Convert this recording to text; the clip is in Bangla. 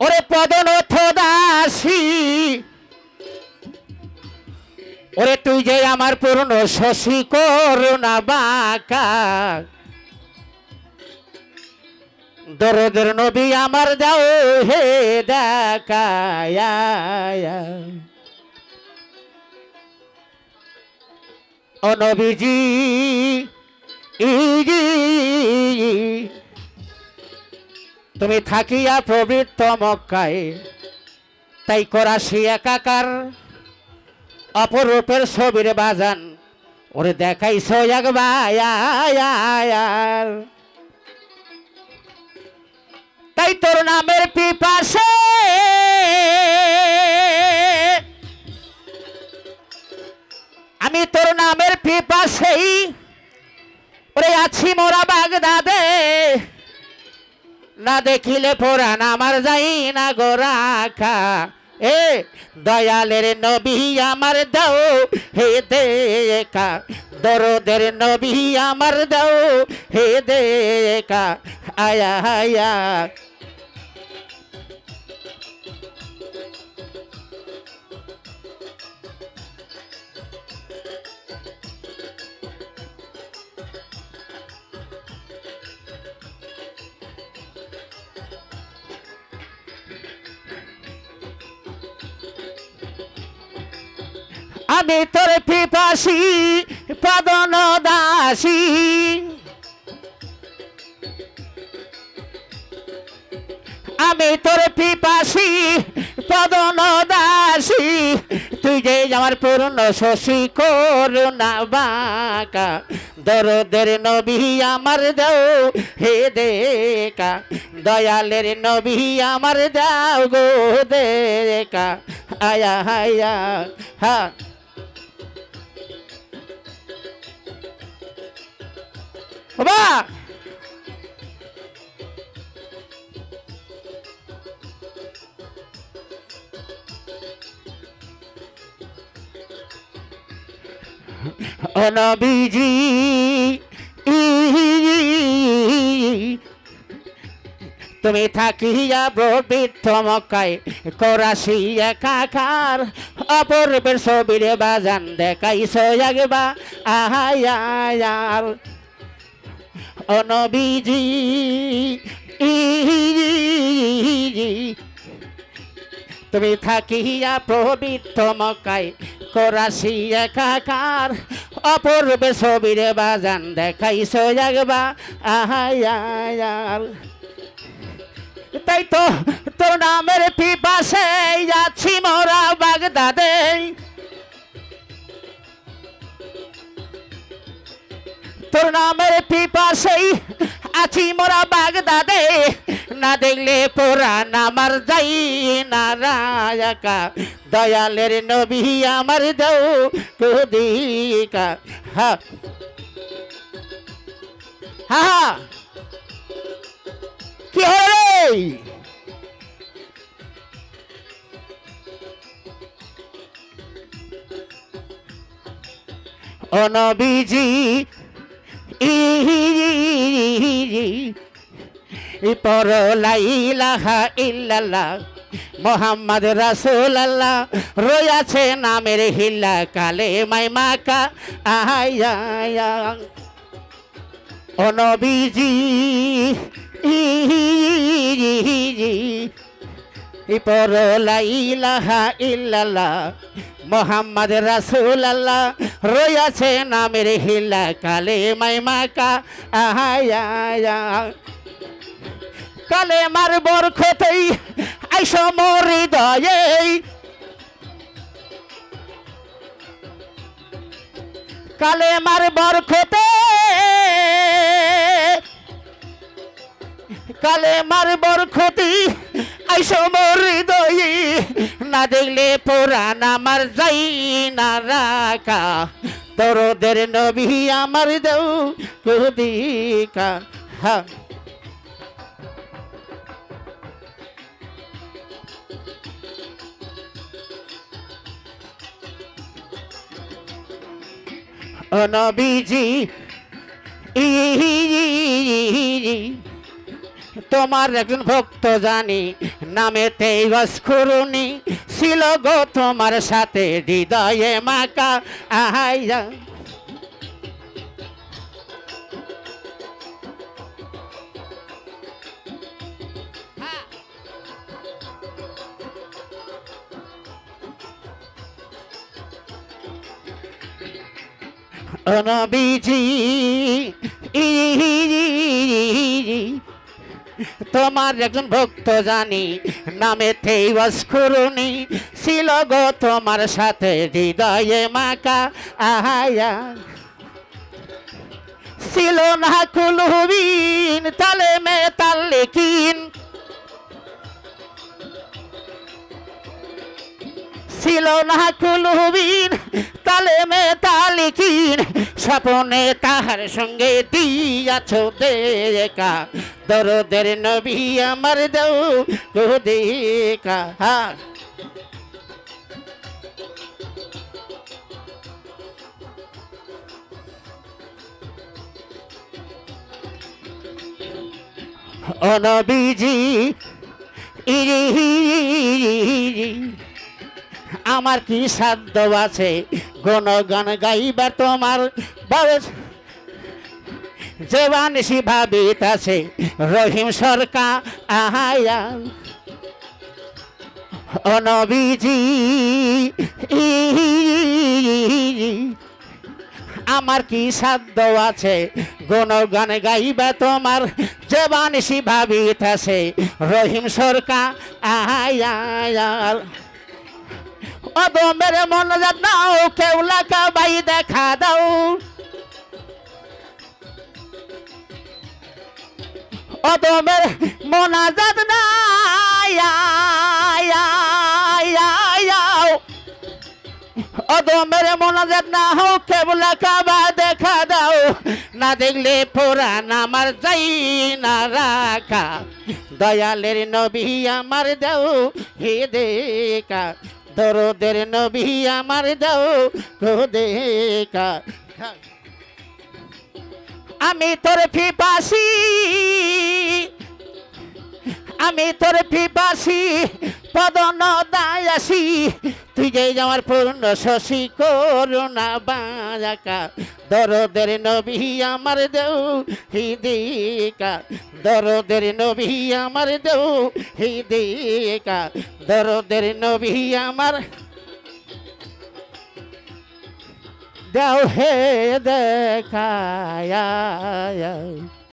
ওরে পদনথ দাসী ওরে তুই যে আমার পূর্ণ শশী করুণা বাঁকা। দরদের নবী আমার যাও হে দেখা ও নবীজি, ইজি। তুমি থাকিয়া প্রবৃত্ত মক্কায়, তাই করাসি একাকার অপরূপের ছবির বাজান। ওরে দেখাইছ একবার তাই তোর নামের পিপাসে আমি তোর নামের পিপাসেই ওরে আছি মোরা বাগদাদে। না দেখিলে পোড়ান আমার যাই না গোরাখা এ, দয়ালের নবী আমার দাও, হে দেখা। দরদের নবী আমার দাও, হে দেখা। আয়া আয়া। আমি তোর পিপাসি, পদন দাসী। আমি তোর পিপাসি, পদন দাসী। তুই যে আমার পূর্ণ শশী করুণা বাঁকা, দরদের নবী আমার দাও, হে দেখা দয়ালের নবী আমার দাও গো দেখা আয়া হায়া হা। বাবা! অনবিজি তুমি থাকিয়া বৃদ্ধ মক্কায় করাসি একাকার অপূর্বের ছবির বাজান দেখাইছ একবা আহায়ার অনবিজি তুমি থাকিয়া পবিত্র মকায় করাসি একাকার, অপূর্বে ছবির বাজান দেখাইছ একবা আহায়ার তাই তো তোর নামের পিপাসে যাচ্ছি মোরা বাগদাদে। তোর নামের পিপাসেই আছি মোরা বাগদাদে না দেখলে পুরাণ আমার যাই না রায়াকা দয়ালের নবী আমার দৌ কুদিকা হা হা। কি হলো? ও পর লাইলাহা ইল্লাল্লাহ, মোহাম্মদ রাসূল আল্লাহ রয়াছে নামের হিল্লা কালে মাই মাকা আয়া ও নবীজি পর লাইলাহা ইল্লাল্লাহ, মোহাম্মদ রাসূল আল্লাহ রয়াছে নামের হিলা কালে মাই মাকা আহায়া কালে মার বরখতেই আইস মোর হৃদয়ে। কালে মার বরখতে কালে মার বরখতি আইস মোর হৃদয়ে, না দেখলে পুরাণ আমার যাই না রাখা। তোরদের নবী আমার দেউ কুদিকা, হা। নবীজি ই। তোমার একজন ভক্ত জানি নামে তেইবাস করুনি ছিল গো তোমার সাথে হৃদয়ে মাকা আহাইয়া। নবীজি তোমার একজন ভক্ত জানি নামে থেই করুনি ছিল গো তোমার সাথে হৃদয়ে মাকা, আহায়া। ছিল না কুলহবিন তালে মে তাল্লিকিন ছিল না কুলহবিন তালে মে তালিকিন স্বপনে তাহার সঙ্গে দিয়াছ দেখা দরদের নবী আমার দেও গো দেখা। অনবীজি ইরি। আমার কি সাধ্য আছে? গণগান গাইবার তোমার বয়স। যে বানিসি ভাবিত আছে। রহিম সরকার আহায়া। অনবীজি আমার কি সাধ্য আছে? গণগান গাইবা তোমার যে বানিসি ভাবিত আছে। রহিম সরকার আহায়ার অদো মেরে মন দাও কেউলা কাবাই দেখা দাও। অদো মেরে মোনাজাত দাও অদো মেরে মোনাজাত না হও কেবলা কাবা দেখা দাও। না দেখলে পুরান আমার যাই না রাখা। দয়ালের নবী আমার দাও, হে দেখা। দরদের নবী আমার দাও গো দেখা। আমি তোর ফিপাসি আমি তোর ফিপাসি পদন দায়াসি তুই যে আমার পূর্ণ শশী করুণা বাজাকা দরদের নবী আমার দেও হিদিকা। দরদের নবী আমার দেও হিদিকা। দরদের নবী আমার দেও হে দেখায়।